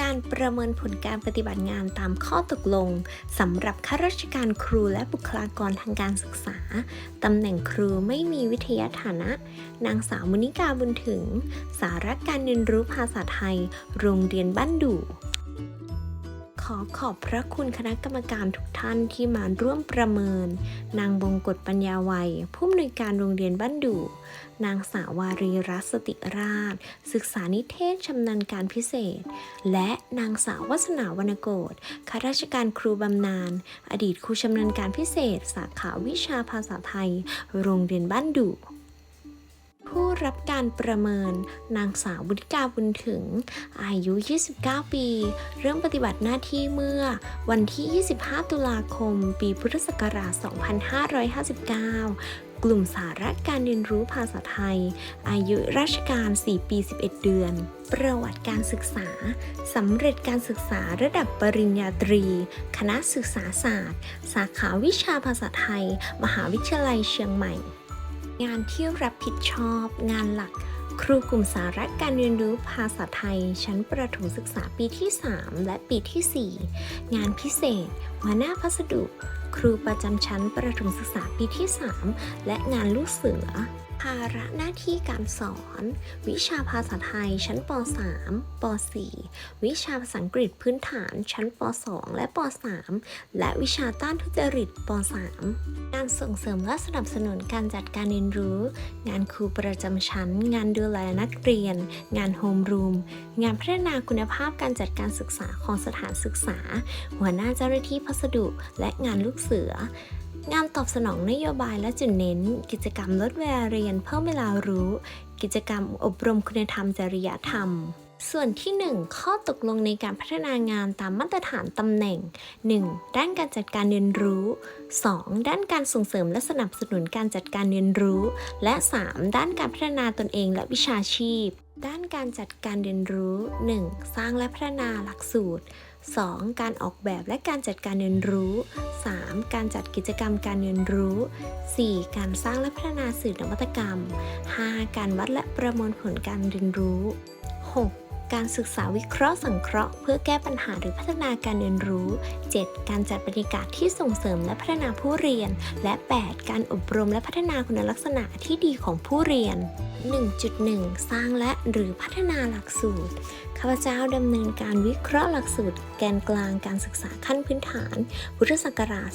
การประเมินผลการปฏิบัติงานตามข้อตกลงสำหรับข้าราชการครูและบุคลากรทางการศึกษาตำแหน่งครูไม่มีวิทยาฐานะ นางสาวมุนิกาบุญถึง สาระการเรียนรู้ภาษาไทย โรงเรียนบ้านดู่ ขอขอบพระคุณคณะกรรมการทุกท่านที่มาร่วมประเมิน นางบงกฎปัญญาวัย ผู้อำนวยการโรงเรียนบ้านดู่นางสาววารีรัตสติราช ศึกษานิเทศชำนาญการพิเศษ และนางสาววัฒนาวรรณโกศข้าราชการครูบำนาญ อดีตครูชำนาญการพิเศษ สาขาวิชาภาษาไทย โรงเรียนบ้านดู่ ผู้รับการประเมินนางสาวบุติกาบุญถึง อายุ 29 ปี เริ่มปฏิบัติหน้าที่เมื่อวันที่ 25 ตุลาคม ปีพุทธศักราช 2559กลุ่มสาระการเรียนรู้ภาษาไทย อายุราชการ 4 ปี 11 เดือน ประวัติการศึกษา สำเร็จการศึกษาระดับปริญญาตรี คณะศึกษาศาสตร์ สาขาวิชาภาษาไทย มหาวิทยาลัยเชียงใหม่ งานที่รับผิดชอบ งานหลัก ครูกลุ่มสาระการเรียนรู้ภาษาไทย ชั้นประถมศึกษาปีที่ 3 และปีที่ 4 งานพิเศษหัวหน้าพัสดุ ครูประจำชั้นประถมศึกษาปีที่ 3 และงานลูกเสือ ระหน้าที่การสอน วิชาภาษาไทยชั้นป .3 ป .4 วิชาภาษาอังกฤษพื้นฐานชั้นป .2 และป .3 และวิชาต้านทุจริตป .3 การส่งเสริมและสนับสนุนการจัดการเรียนรู้ งานครูประจำชั้น งานดูแลนักเรียน งานโฮมรูม งานพัฒนาคุณภาพการจัดการศึกษาของสถานศึกษา หัวหน้าเจ้าหน้าที่พัสดุและงานลูกเสือ งานตอบสนองนโยบายและจุดเน้น กิจกรรมลดเวลาเรียนเพิ่มเวลารู้ กิจกรรมอบรมคุณธรรมจริยธรรมส่วนที่ 1 ข้อตกลงในการพัฒนางานตามมาตรฐานตำแหน่ง 1. ด้านการจัดการเรียนรู้ 2. ด้านการส่งเสริมและสนับสนุนการจัดการเรียนรู้ และ 3. ด้านการพัฒนาตนเองและวิชาชีพ ด้านการจัดการเรียนรู้ 1. สร้างและพัฒนาหลักสูตร 2. การออกแบบและการจัดการเรียนรู้ 3. การจัดกิจกรรมการเรียนรู้ 4. การสร้างและพัฒนาสื่อนวัตกรรม 5. การวัดและประมวลผลการเรียนรู้ 6. การศึกษาวิเคราะห์สังเคราะห์เพื่อแก้ปัญหาหรือพัฒนาการเรียนรู้ 7. การจัดบรรยากาศที่ส่งเสริมและพัฒนาผู้เรียน และ 8. การอบรมและพัฒนาคุณลักษณะที่ดีของผู้เรียน1.1 สร้างและหรือพัฒนาหลักสูตร ข้าพเจ้าดำเนินการวิเคราะห์หลักสูตร แกนกลางการศึกษาขั้นพื้นฐาน พุทธศักราช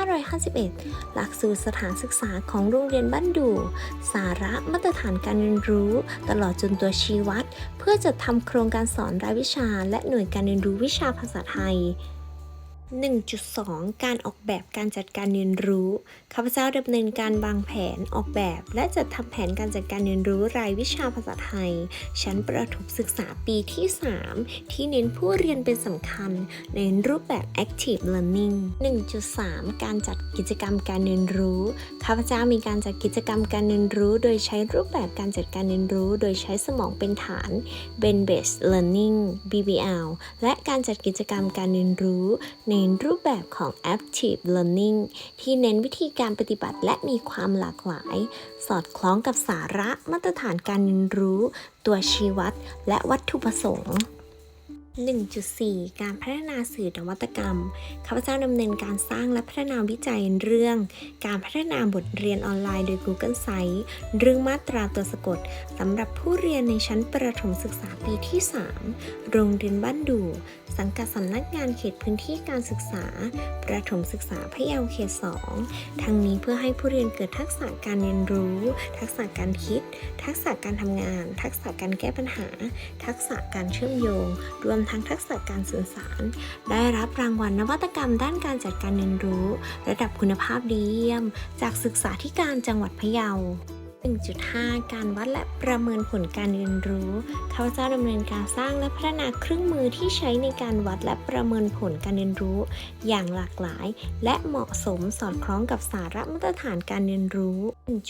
2551 หลักสูตรสถานศึกษาของโรงเรียนบ้านดู สาระมาตรฐานการเรียนรู้ ตลอดจนตัวชี้วัด เพื่อจะทำโครงการสอนรายวิชา และหน่วยการเรียนรู้วิชาภาษาไทย 1.2 การออกแบบการจัดการเรียนรู้ ข้าพเจ้าดำเนินการวางแผนออกแบบ และจัดทำแผนการจัดการเรียนรู้รายวิชาภาษาไทย ชั้นประถมศึกษาปีที่ 3 ที่เน้นผู้เรียนเป็นสำคัญ ในรูปแบบ active learning 1.3 การจัดกิจกรรมการเรียนรู้ ข้าพเจ้ามีการจัดกิจกรรมการเรียนรู้ โดยใช้รูปแบบการจัดการเรียนรู้ โดยใช้สมองเป็นฐาน brain based learning BBL และการจัดกิจกรรมการเรียนรู้ในรูปแบบของ active learning ที่เน้นวิธีการปฏิบัติและมีความหลากหลาย สอดคล้องกับสาระมาตรฐานการเรียนรู้ ตัวชี้วัด และวัตถุประสงค์ 1.4 การพัฒนาสื่อนวัตกรรม ข้าพเจ้าดำเนินการสร้างและพัฒนาวิจัยเรื่อง การพัฒนาบทเรียนออนไลน์โดย Google Sites เรื่องมาตราตัวสะกดสำหรับผู้เรียนในชั้นประถมศึกษาปีที่ 3 โรงเรียนบ้านดูสังกัดสำนักงานเขตพื้นที่การศึกษา ประถมศึกษาพะเยาเขต 2 ทั้งนี้เพื่อให้ผู้เรียนเกิดทักษะการเรียนรู้ ทักษะการคิด ทักษะการทำงาน ทักษะการแก้ปัญหา ทักษะการเชื่อมโยง รวมทั้งทักษะการสื่อสาร ได้รับรางวัลนวัตกรรมด้านการจัดการเรียนรู้ ระดับคุณภาพดีเยี่ยม จากศึกษาธิการจังหวัดพะเยา1.5 การวัดและประเมินผลการเรียนรู้ข้าจ้าดำเนินการสร้างและพัฒนาเครื่องมือที่ใช้ในการวัดและประเมินผลการเรียนรู้ อย่างหลากหลาย และเหมาะสมสอดคล้องกับสาระมาตรฐานการเรียนรู้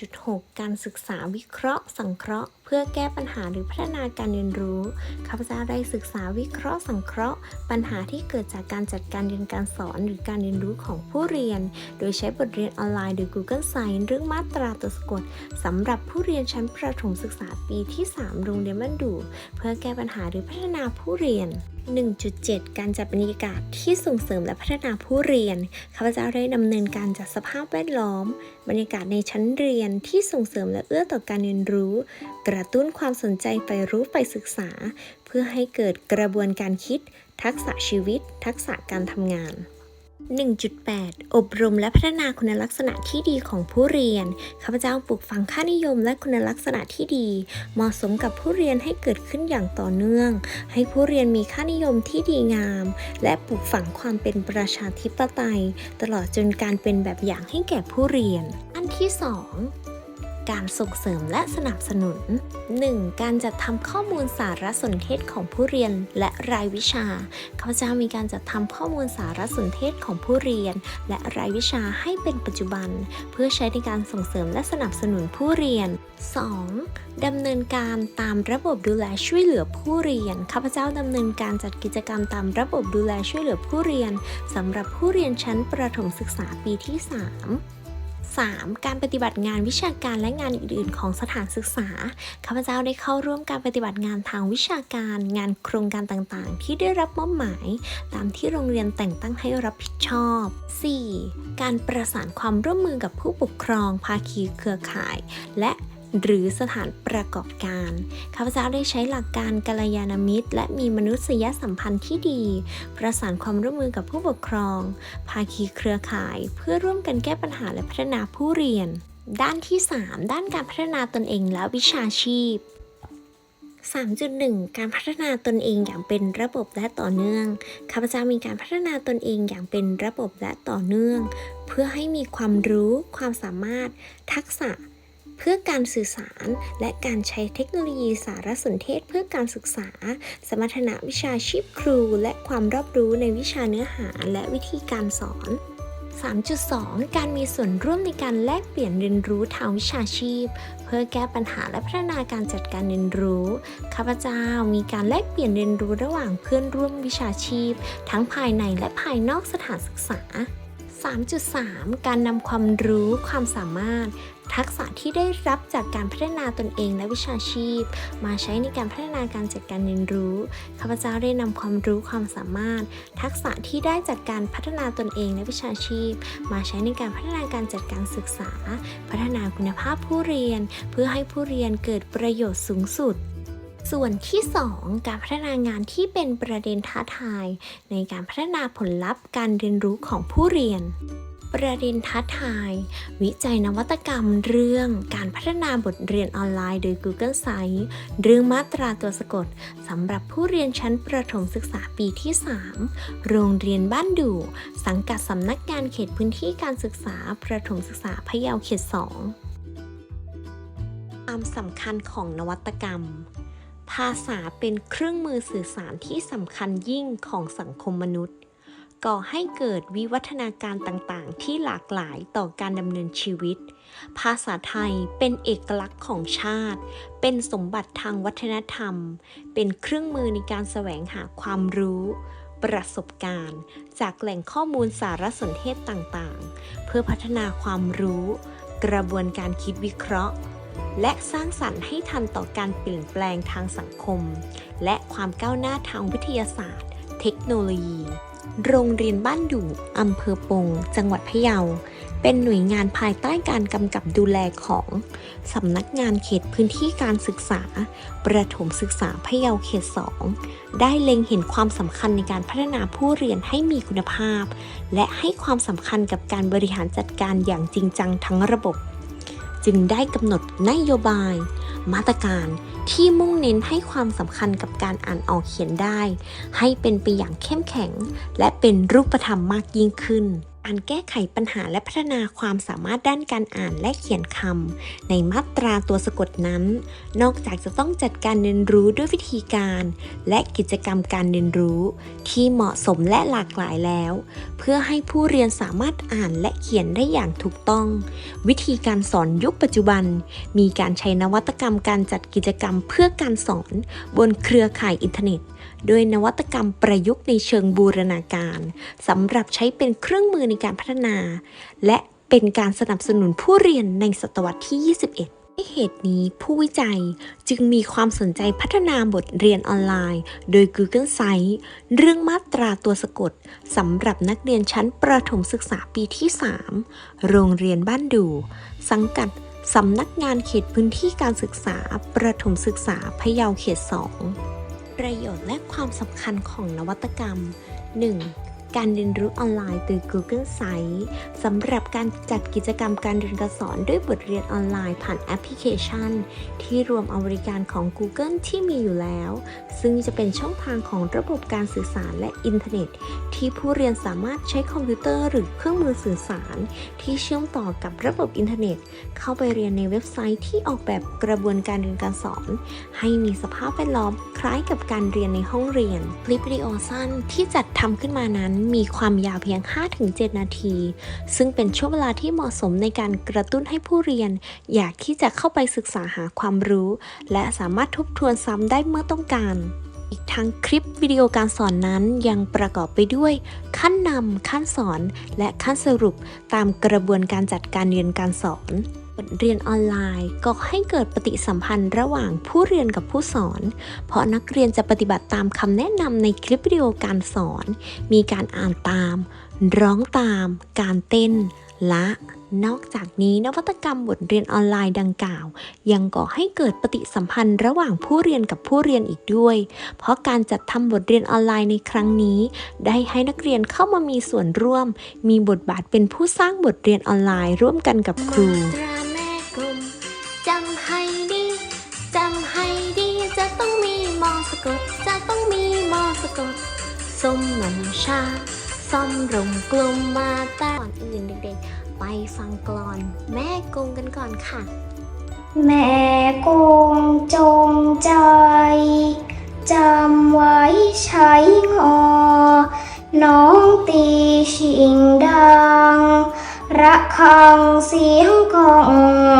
1.6 การศึกษาวิเคราะห์ สังเคราะห์ พื่อแก้ปัญหาหรือพัฒนาการเรียนรู้ ข้าพเจ้าได้ศึกษาวิเคราะห์สังเคราะห์ ปัญหาที่เกิดจากการจัดการเรียนการสอนหรือการเรียนรู้ของผู้เรียน โดยใช้บทเรียนออนไลน์หรือ Google Sites เรื่องมาตราตัวสะกดสำหรับผู้เรียนชั้นประถมศึกษาปีที่ 3 โรงเรียนบ้านดู เพื่อแก้ปัญหาหรือพัฒนาผู้เรียน1.7 การจัดบรรยากาศที่ส่งเสริมและพัฒนาผู้เรียน ข้าพเจ้าได้ดำเนินการจัดสภาพแวดล้อม บรรยากาศในชั้นเรียนที่ส่งเสริมและเอื้อต่อการเรียนรู้ กระตุ้นความสนใจไปรู้ไปศึกษา เพื่อให้เกิดกระบวนการคิด ทักษะชีวิต ทักษะการทำงาน 1.8 อบรมและพัฒนาคุณลักษณะที่ดีของผู้เรียน ข้าพเจ้าปลูกฝังค่านิยมและคุณลักษณะที่ดี เหมาะสมกับผู้เรียนให้เกิดขึ้นอย่างต่อเนื่อง ให้ผู้เรียนมีค่านิยมที่ดีงาม และปลูกฝังความเป็นประชาธิปไตย ตลอดจนการเป็นแบบอย่างให้แก่ผู้เรียน อันที่ 2 การส่งเสริมและสนับสนุน 1. การจัดทำข้อมูลสารสนเทศของผู้เรียนและรายวิชาข้าพเจ้ามีการจัดทำข้อมูลสารสนเทศของผู้เรียน และรายวิชาให้เป็นปัจจุบัน เพื่อใช้ในการส่งเสริมและสนับสนุนผู้เรียน 2. ดำเนินการตามระบบดูแลช่วยเหลือผู้เรียน ข้าพเจ้าดำเนินการจัดกิจกรรมตามระบบดูแลช่วยเหลือผู้เรียนสำหรับผู้เรียนชั้นประถมศึกษาปีที่ 3 3. การปฏิบัติงานวิชาการและงานอื่น ๆ ของสถานศึกษา ข้าพเจ้าได้เข้าร่วมการปฏิบัติงานทางวิชาการ งานโครงการต่าง ๆ ที่ได้รับมอบหมาย ตามที่โรงเรียนแต่งตั้งให้รับผิดชอบ 4. การประสานความร่วมมือกับผู้ปกครอง ภาคีเครือข่าย และ หรือสถานประกอบการ ข้าพเจ้าได้ใช้หลักการกัลยาณมิตร และมีมนุษยสัมพันธ์ที่ดี ประสานความร่วมมือกับผู้ปกครอง ภาคีเครือข่าย เพื่อร่วมกันแก้ปัญหาและพัฒนาผู้เรียน ด้านที่ 3 ด้านการพัฒนาตนเองและวิชาชีพ3.1 การพัฒนาตนเองอย่างเป็นระบบและต่อเนื่อง ข้าพเจ้ามีการพัฒนาตนเองอย่างเป็นระบบและต่อเนื่อง เพื่อให้มีความรู้ ความสามารถ ทักษะ เพื่อการสื่อสาร และการใช้เทคโนโลยีสารสนเทศเพื่อการศึกษา สมรรถนะวิชาชีพครู และความรอบรู้ในวิชาเนื้อหาและวิธีการสอน 3.2 การมีส่วนร่วมในการแลกเปลี่ยนเรียนรู้ทางวิชาชีพ เพื่อแก้ปัญหาและพัฒนาการจัดการเรียนรู้ ข้าพเจ้ามีการแลกเปลี่ยนเรียนรู้ระหว่างเพื่อนร่วมวิชาชีพ ทั้งภายในและภายนอกสถานศึกษา 3.3 การนำความรู้ความสามารถ ทักษะที่ได้รับจากการพัฒนาตนเองและวิชาชีพ มาใช้ในการพัฒนาการจัดการเรียนรู้ข้าพเจ้าได้นำความรู้ความสามารถ ทักษะที่ได้จากการพัฒนาตนเองและวิชาชีพ มาใช้ในการพัฒนาการจัดการศึกษา พัฒนาคุณภาพผู้เรียน เพื่อให้ผู้เรียนเกิดประโยชน์สูงสุด ส่วนที่ 2 การพัฒนางานที่เป็นประเด็นท้าทาย ในการพัฒนาผลลัพธ์การเรียนรู้ของผู้เรียน ประเด็นท้าทาย วิจัยนวัตกรรมเรื่องการพัฒนาบทเรียนออนไลน์โดย Google Sites เรื่องมาตราตัวสะกดสำหรับผู้เรียนชั้นประถมศึกษาปีที่ 3 โรงเรียนบ้านดู่สังกัดสำนักงานเขตพื้นที่การศึกษาประถมศึกษาพะเยาเขต 2 ความสำคัญของนวัตกรรม ภาษาเป็นเครื่องมือสื่อสารที่สำคัญยิ่งของสังคมมนุษย์ ก่อให้เกิดวิวัฒนาการต่างๆ ที่หลากหลายต่อการดำเนินชีวิต ภาษาไทยเป็นเอกลักษณ์ของชาติ เป็นสมบัติทางวัฒนธรรม เป็นเครื่องมือในการแสวงหาความรู้ประสบการณ์ จากแหล่งข้อมูลสารสนเทศต่างๆ เพื่อพัฒนาความรู้ กระบวนการคิดวิเคราะห์ และสร้างสรรค์ให้ทันต่อการเปลี่ยนแปลงทางสังคม และความก้าวหน้าทางวิทยาศาสตร์ เทคโนโลยี โรงเรียนบ้านดู่อำเภอปง จังหวัดพะเยา เป็นหน่วยงานภายใต้การกำกับดูแลของ สำนักงานเขตพื้นที่การศึกษา ประถมศึกษาพะเยาเขต 2 ได้เล็งเห็นความสำคัญในการพัฒนาผู้เรียนให้มีคุณภาพ และให้ความสำคัญกับการบริหารจัดการอย่างจริงจังทั้งระบบ จึงได้กำหนดนโยบาย มาตรการที่มุ่งเน้นให้ความสำคัญกับการอ่านออกเขียนได้ ให้เป็นไปอย่างเข้มแข็ง และเป็นรูปธรรมมากยิ่งขึ้น การแก้ไขปัญหาและพัฒนาความสามารถด้านการอ่านและเขียนคำในมาตราตัวสะกดนั้น นอกจากจะต้องจัดการเรียนรู้ด้วยวิธีการ และกิจกรรมการเรียนรู้ ที่เหมาะสมและหลากหลายแล้ว เพื่อให้ผู้เรียนสามารถอ่านและเขียนได้อย่างถูกต้อง วิธีการสอนยุคปัจจุบัน มีการใช้นวัตกรรมการจัดกิจกรรมเพื่อการสอน บนเครือข่ายอินเทอร์เน็ต โดยนวัตกรรมประยุกต์ในเชิงบูรณาการสำหรับใช้เป็นเครื่องมือในการพัฒนา และเป็นการสนับสนุนผู้เรียนในศตวรรษที่ 21เหตุนี้ผู้วิจัยจึงมีความสนใจพัฒนาบทเรียนออนไลน์ โดย Google Sites เรื่องมาตราตัวสะกดสำหรับนักเรียนชั้นประถมศึกษาปีที่ 3 โรงเรียนบ้านดู สังกัดสำนักงานเขตพื้นที่การศึกษาประถมศึกษาพะเยาเขต 2 ประโยชน์และความสำคัญของนวัตกรรม 1. การเรียนรู้ออนไลน์โดย Google Sites สำหรับการจัดกิจกรรมการเรียนการสอนด้วยบทเรียนออนไลน์ผ่านแอปพลิเคชัน ที่รวมเอาบริการของ Google ที่มีอยู่แล้ว ซึ่งจะเป็นช่องทางของระบบการสื่อสารและอินเทอร์เน็ต ที่ผู้เรียนสามารถใช้คอมพิวเตอร์หรือเครื่องมือสื่อสาร ที่เชื่อมต่อกับระบบอินเทอร์เน็ต เข้าไปเรียนในเว็บไซต์ที่ออกแบบกระบวนการเรียนการสอน ให้มีสภาพแวดล้อมคล้ายกับการเรียนในห้องเรียน คลิปวิดีโอสั้นที่จัดทำขึ้นมานั้นมีความยาวเพียง 5-7 นาที ซึ่งเป็นช่วงเวลาที่เหมาะสมในการกระตุ้นให้ผู้เรียน อยากที่จะเข้าไปศึกษาหาความรู้ และสามารถทบทวนซ้ำได้เมื่อต้องการอีกทั้งคลิปวิดีโอการสอนนั้นยังประกอบไปด้วย ขั้นนำขั้นสอน และขั้นสรุปตามกระบวนการจัดการเรียนการสอน ทเรียนออนไลน์ก็ให้เกิดปฏิสัมพันธ์ระหว่างผู้เรียนกับผู้สอน เพราะนักเรียนจะปฏิบัติตามคำแนะนำในคลิปวิดีโอการสอน มีการอ่านตาม ร้องตาม การเต้น และนอกจากนี้นวัตกรรมบทเรียนออนไลน์ดังกล่าว ยังก่อให้เกิดปฏิสัมพันธ์ระหว่างผู้เรียนกับผู้เรียนอีกด้วย เพราะการจัดทำบทเรียนออนไลน์ในครั้งนี้ ได้ให้นักเรียนเข้ามามีส่วนร่วม มีบทบาทเป็นผู้สร้างบทเรียนออนไลน์ร่วมกันกับครู กดจะต้องมีมอสะกดสมนมชาซ่อมรงกลมมาตาก่อนอื่นเด็กๆ ไปฟังกลอน แม่กงกันก่อนค่ะ แม่กงจงใจจำไว้ใช้งอ น้องตีชิงดัง ระฆังเสียงกอง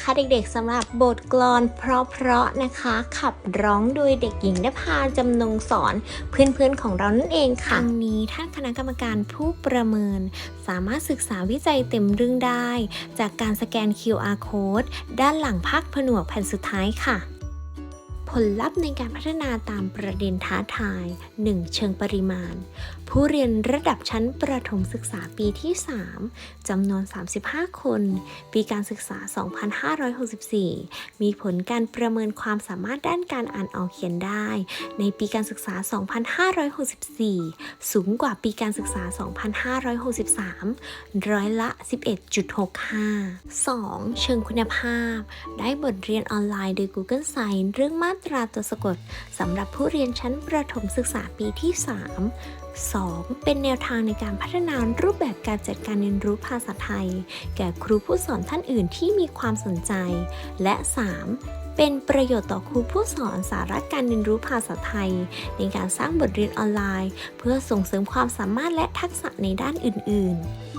นะคะเด็กๆสำหรับบทกลอนเพราะๆนะคะ ขับร้องโดยเด็กหญิงนภาจำนงสอนเพื่อนๆของเรานั่นเองค่ะทังนี้ท่านคณะกรรมการผู้ประเมิน สามารถศึกษาวิจัยเต็มเรื่องได้ จากการสแกน QR code ด้านหลังภาคผนวกแผ่นสุดท้ายค่ะผลลัพธ์ในการพัฒนาตามประเด็นท้าทาย 1. เชิงปริมาณ ผู้เรียนระดับชั้นประถมศึกษาปีที่ 3 จำนวน 35 คน ปีการศึกษา 2564 มีผลการประเมินความสามารถด้านการอ่านออกเขียนได้ ในปีการศึกษา 2564 สูงกว่าปีการศึกษา 2563 ร้อยละ 11.65 2. เชิงคุณภาพ ได้บทเรียนออนไลน์โดย Google Sites เรื่องมาตราตัวสะกดสำหรับผู้เรียนชั้นประถมศึกษาปีที่ 3 2. เป็นแนวทางในการพัฒนารูปแบบการจัดการเรียนรู้ภาษาไทย แก่ครูผู้สอนท่านอื่นที่มีความสนใจ และ 3. เป็นประโยชน์ต่อครูผู้สอนสาระการเรียนรู้ภาษาไทย ในการสร้างบทเรียนออนไลน์ เพื่อส่งเสริมความสามารถและทักษะในด้านอื่น ๆ